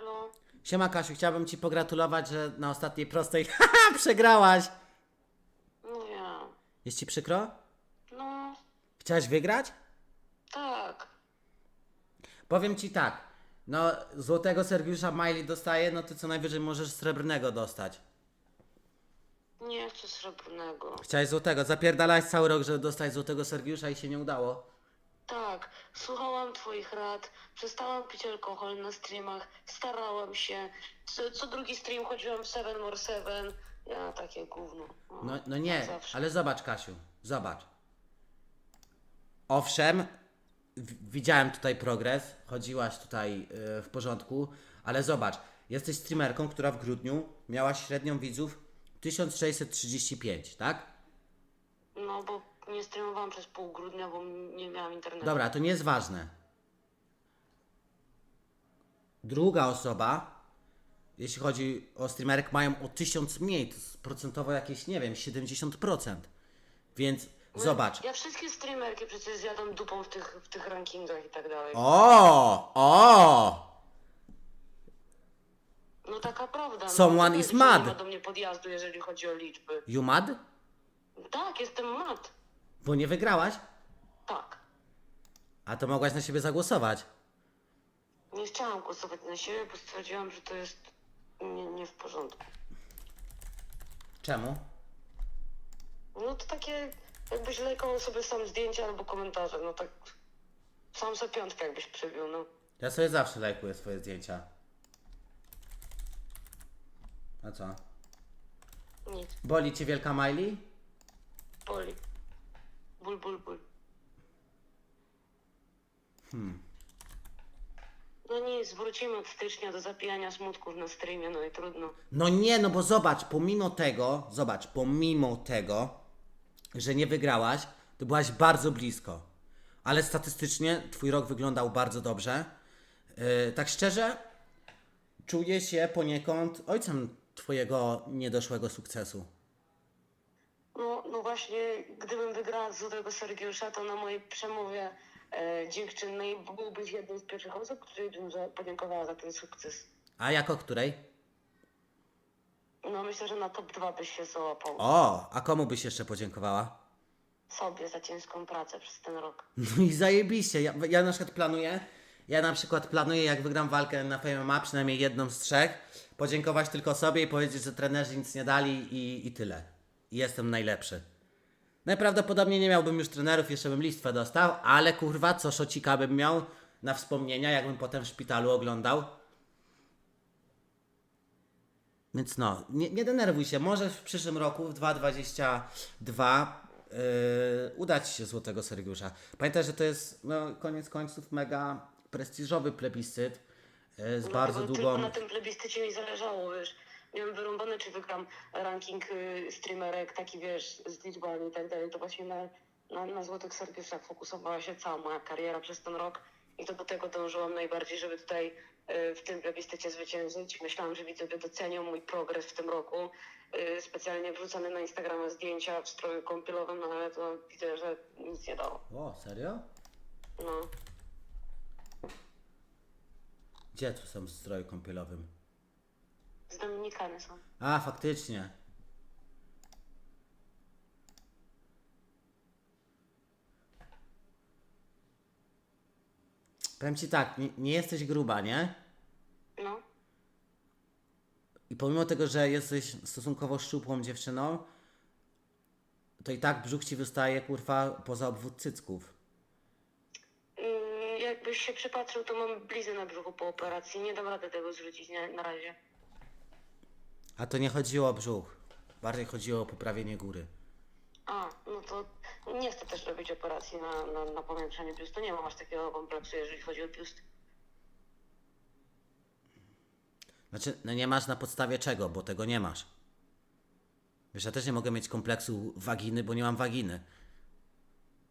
Halo? Siema Kasiu, chciałbym Ci pogratulować, że na ostatniej prostej przegrałaś. Nie. Jest Ci przykro? No, Chciałaś wygrać? tak. Powiem Ci tak, no złotego Sergiusza Miley dostaje, no Ty co najwyżej możesz srebrnego dostać. Nie chcę srebrnego. Chciałeś złotego, zapierdalałeś cały rok, żeby dostać złotego Sergiusza i się nie udało. Tak, słuchałam twoich rad, przestałam pić alkohol na streamach, starałam się. Co, co drugi stream chodziłam w Seven More Seven. Ja takie gówno. No, no nie, jak zawsze. ale zobacz Kasiu, zobacz. Owszem, w- widziałem tutaj progres, chodziłaś tutaj yy, w porządku, ale zobacz, jesteś streamerką, która w grudniu miała średnią widzów 1635, tak? No, bo nie streamowałam przez pół grudnia, bo nie miałam internetu. Dobra, to nie jest ważne. Druga osoba, jeśli chodzi o streamerek, mają o 1000 mniej, to jest procentowo jakieś, nie wiem, 70%. Więc zobacz. Ja wszystkie streamerki przecież zjadam dupą w tych, w tych rankingach i tak dalej. O, o! No taka prawda. Someone no, is że mad. Nie ma do mnie podjazdu, jeżeli chodzi o liczby. You mad? Tak, jestem mat. Bo nie wygrałaś? Tak. A to mogłaś na siebie zagłosować. Nie chciałam głosować na siebie, bo stwierdziłam, że to jest nie, nie w porządku. Czemu? No to takie, jakbyś lajkował sobie sam zdjęcia albo komentarze, no tak sam sobie piątkę jakbyś przybił, no. Ja sobie zawsze lajkuję swoje zdjęcia. A co? Nic, Boli cię wielka Miley? No nic, wrócimy od stycznia do zapijania smutków na streamie, no i trudno. No nie, no bo zobacz, pomimo tego, zobacz, pomimo tego, że nie wygrałaś, to byłaś bardzo blisko. Ale statystycznie twój rok wyglądał bardzo dobrze. Yy, tak szczerze, czuję się poniekąd ojcem twojego niedoszłego sukcesu. No, no właśnie, gdybym wygrała Złotego Sergiusza, to na mojej przemowie e, dziękczynnej byłbyś jedną z pierwszych osób, której bym za, podziękowała za ten sukces. A jako której? No myślę, że na top 2 byś się załapał. O, a komu byś jeszcze podziękowała? Sobie za ciężką pracę przez ten rok. No i zajebiście. Ja, ja na przykład planuję, ja na przykład planuję, jak wygram walkę na FMA, przynajmniej jedną z trzech, podziękować tylko sobie i powiedzieć, że trenerzy nic nie dali i, i tyle. I jestem najlepszy. Najprawdopodobniej nie miałbym już trenerów, jeszcze bym listwę dostał, ale kurwa, co szocika bym miał na wspomnienia, jakbym potem w szpitalu oglądał. Więc no, nie, nie denerwuj się. Może w przyszłym roku, w 2022, yy, uda Ci się Złotego Sergiusza. Pamiętaj, że to jest no, koniec końców mega prestiżowy plebiscyt yy, z No, bardzo długą... Tylko na tym plebiscycie mi zależało, wiesz. Miałem wyrąbane, czy wygram ranking y, streamerek, taki wiesz, z liczbami i tak dalej. To właśnie na, na, na Złotych Sergiuszach fokusowała się cała moja kariera przez ten rok. I to do tego dążyłam najbardziej, żeby tutaj y, w tym plebiscycie zwyciężyć. Myślałam, że widzowie docenią mój progres w tym roku. Y, Specjalnie wrzucane na Instagrama zdjęcia w stroju kąpielowym, no ale to widzę, że nic nie dało. O, serio? No. Gdzie tu są w stroju kąpielowym? Dominikany są. A, faktycznie. Powiem Ci tak, nie, nie jesteś gruba, nie? No. I pomimo tego, że jesteś stosunkowo szczupłą dziewczyną, to i tak brzuch Ci wystaje, kurwa, poza obwód cycków. Mm, Jakbyś się przypatrzył, to mam blizny na brzuchu po operacji. Nie dam rady tego zrzucić na, na razie. A to nie chodziło o brzuch. Bardziej chodziło o poprawienie góry. A, no to nie chcę też robić operacji na, na, na powiększenie biustu. Nie mam aż takiego kompleksu, jeżeli chodzi o biust. Znaczy, no nie masz na podstawie czego, bo tego nie masz. Wiesz, ja też nie mogę mieć kompleksu waginy, bo nie mam waginy.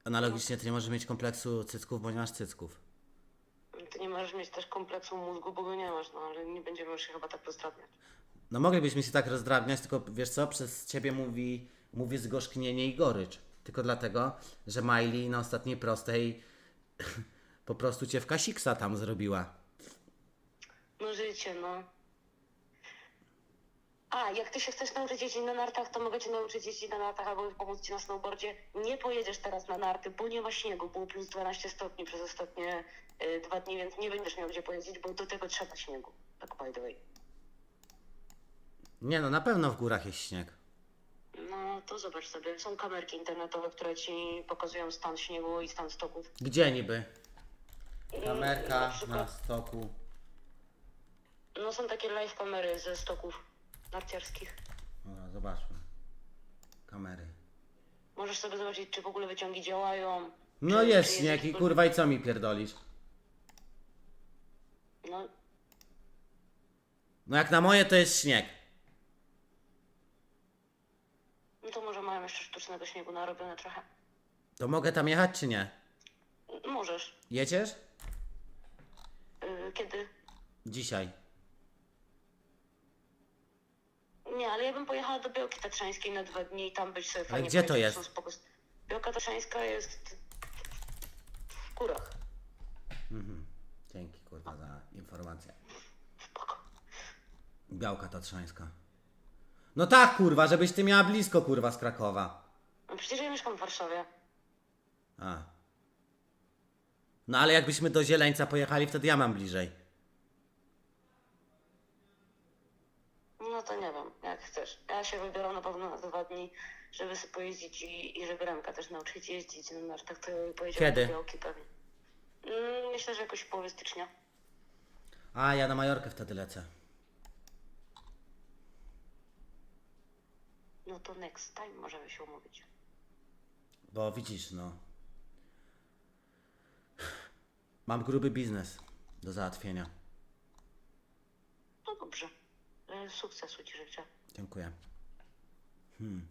Analogicznie ty nie możesz mieć kompleksu cycków, bo nie masz cycków. Ty nie możesz mieć też kompleksu mózgu, bo go nie masz, no ale nie będziemy już się chyba tak rozdrabniać. No moglibyśmy się tak rozdrabniać, tylko wiesz co, przez ciebie mówi, mówi zgorzknienie i gorycz. Tylko dlatego, że Miley na ostatniej prostej po prostu cię w kasiksa tam zrobiła. No życie, no. A, jak ty się chcesz nauczyć jeździć na nartach, to mogę cię nauczyć jeździć na nartach albo pomóc ci na snowboardzie. Nie pojedziesz teraz na narty, bo nie ma śniegu, było plus 12 stopni przez ostatnie y, dwa dni, więc nie będziesz miał gdzie pojeździć, bo do tego trzeba śniegu. Tak by the way. Nie no, na pewno w górach jest śnieg. No to zobacz sobie, są kamerki internetowe, które ci pokazują stan śniegu i stan stoków. Gdzie niby? Na Kamerka przykład- na stoku. No są takie live kamery ze stoków narciarskich. Dobra, zobaczmy. Kamery. Możesz sobie zobaczyć, czy w ogóle wyciągi działają. No czy- jest czy śnieg i jakiś- kurwa i co mi pierdolisz? No, No jak na moje to jest śnieg. No to może mają jeszcze sztucznego śniegu narobione trochę. To mogę tam jechać czy nie? Możesz. Jedziesz? Yy, kiedy? Dzisiaj. Nie, ale ja bym pojechała do Białki Tatrzańskiej na dwa dni i tam być sobie fajnie. gdzie to pojeździć, jest? są spoko. Białka Tatrzańska jest w górach. Dzięki kurwa za informację. Spoko. Białka Tatrzańska. No tak kurwa, żebyś ty miała blisko kurwa z Krakowa. No przecież ja mieszkam w Warszawie. A. No ale jakbyśmy do Zieleńca pojechali, wtedy ja mam bliżej. No to nie wiem, jak chcesz. Ja się wybieram na pewno na dwa dni, żeby sobie pojeździć i, i żeby Remka też nauczyć jeździć na nartach, to pojedziemy Kiedy? Białki pewnie. Mm, myślę, że jakoś w połowie stycznia. A, ja na Majorkę wtedy lecę. No to next time możemy się umówić. Bo widzisz, no. Mam gruby biznes do załatwienia. No dobrze. E, Sukcesu ci życzę. Dziękuję. Hmm.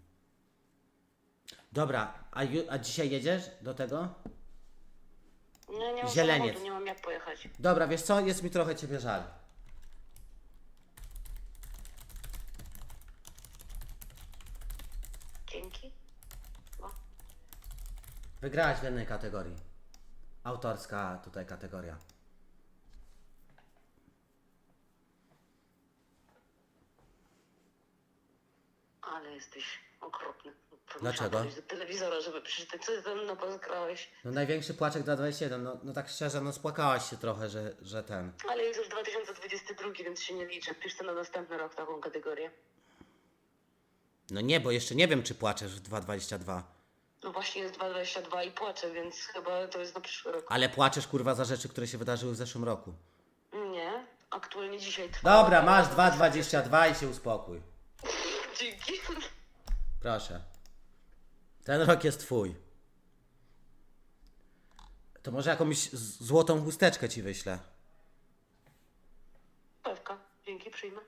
Dobra, a, ju- a dzisiaj jedziesz do tego? No, nie mam Zieleniec. samochodu, nie mam jak pojechać. Dobra, wiesz co, jest mi trochę ciebie żal. Dzięki. No. Wygrałaś w jednej kategorii. Autorska tutaj kategoria. Ale jesteś okropny. Dlaczego? Musiałam podejść do telewizora, żeby przeczytać, co ty tam na pozgrałeś. No największy płaczek dla 21, no, no tak szczerze, no spłakałaś się trochę, że, że ten. Ale jest już 2022, więc się nie liczę. Pisz to na następny rok taką kategorię. No nie, bo jeszcze nie wiem, czy płaczesz w 2,22. No właśnie jest 2,22 i płaczę, więc chyba to jest na przyszły rok. Ale płaczesz kurwa za rzeczy, które się wydarzyły w zeszłym roku. Nie, aktualnie dzisiaj trwa. Dobra, masz 2,22 i się uspokój. Dzięki. Proszę. Ten rok jest twój. To może jakąś z- złotą chusteczkę ci wyślę. Pewka, dzięki, przyjmę.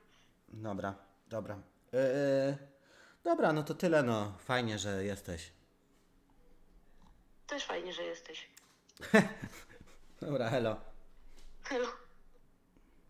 Dobra, dobra. Yy, dobra, no to tyle, no. Fajnie, że jesteś. Też fajnie, że jesteś. Dobra, hello. Hello.